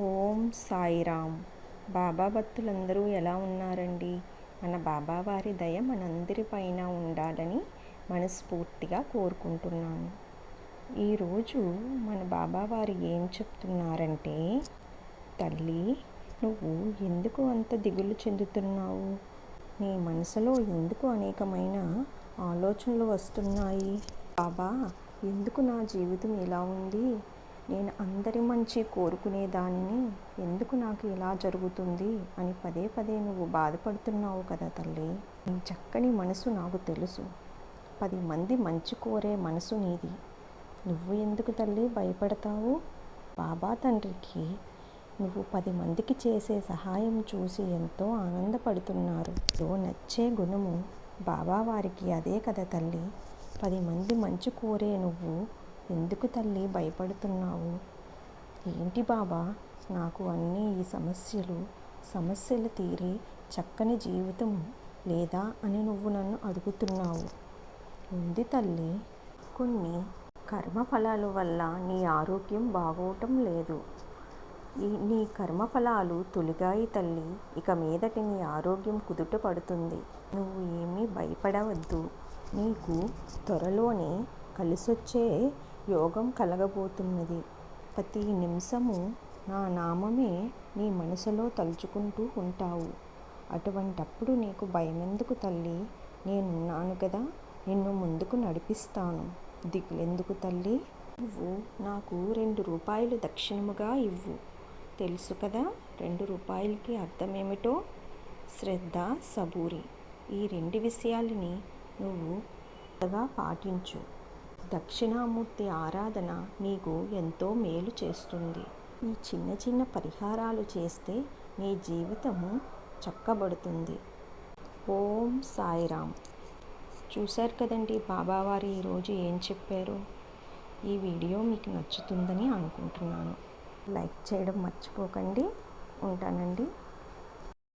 ఓం సాయిరామ్. బాబా భక్తులందరూ ఎలా ఉన్నారండి? మన బాబావారి దయ మనందరిపైన ఉండాలని మనస్ఫూర్తిగా కోరుకుంటున్నాను. ఈరోజు మన బాబావారు ఏం చెప్తున్నారంటే తల్లి నువ్వు ఎందుకు అంత దిగులు చెందుతున్నావు? నీ మనసులో ఎందుకు అనేకమైన ఆలోచనలు వస్తున్నాయి? బాబా ఎందుకు నా జీవితం ఇలా ఉంది? నేను అందరి మంచి కోరుకునే దానిని ఎందుకు నాకు ఇలా జరుగుతుంది అని పదే పదే నువ్వు బాధపడుతున్నావు కదా తల్లి. నీ చక్కని మనసు నాకు తెలుసు. పది మంది మంచి కోరే మనసు నీది. నువ్వు ఎందుకు తల్లి భయపడతావు? బాబా తండ్రికి నువ్వు పది మందికి చేసే సహాయం చూసి ఎంతో ఆనందపడుతున్నారు. తో నచ్చే గుణము బాబా వారికి అదే కదా తల్లి. పది మంది మంచి కోరే నువ్వు ఎందుకు తల్లి భయపడుతున్నావు? ఏంటి బాబా? నాకు అన్నీ ఈ సమస్యలు. సమస్యలు తీరి చక్కని జీవితం లేదా అని నువ్వు నన్ను అడుగుతున్నావు. ఉంది తల్లి. కొన్ని కర్మఫలాల వల్ల నీ ఆరోగ్యం బాగోవటం లేదు. ఈ నీ కర్మఫలాలు తొలిగాయి తల్లి. ఇక మీదటి నీ ఆరోగ్యం కుదుట పడుతుంది. నువ్వు ఏమీ భయపడవద్దు. నీకు త్వరలోనే కలిసొచ్చే యోగం కలగబోతున్నది. ప్రతి నిమిషము నా నామమే నీ మనసులో తలుచుకుంటూ ఉంటావు. అటువంటప్పుడు నీకు భయమెందుకు తల్లి? నేనున్నాను కదా నిన్ను ముందుకు నడిపిస్తాను. దిగులెందుకు తల్లి? నువ్వు నాకు రెండు రూపాయలు దక్షిణముగా ఇవ్వు. తెలుసు కదా రెండు రూపాయలకి అర్థమేమిటో? శ్రద్ధ సబూరి. ఈ రెండు విషయాలని నువ్వు పాటించు. దక్షిణామూర్తి ఆరాధన నీకు ఎంతో మేలు చేస్తుంది. ఈ చిన్న చిన్న పరిహారాలు చేస్తే నీ జీవితము చక్కబడుతుంది. ఓం సాయిరామ్. చూశారు కదండి బాబావారు ఈరోజు ఏం చెప్పారు? ఈ వీడియో మీకు నచ్చుతుందని అనుకుంటున్నాను. లైక్ చేయడం మర్చిపోకండి. ఉంటానండి.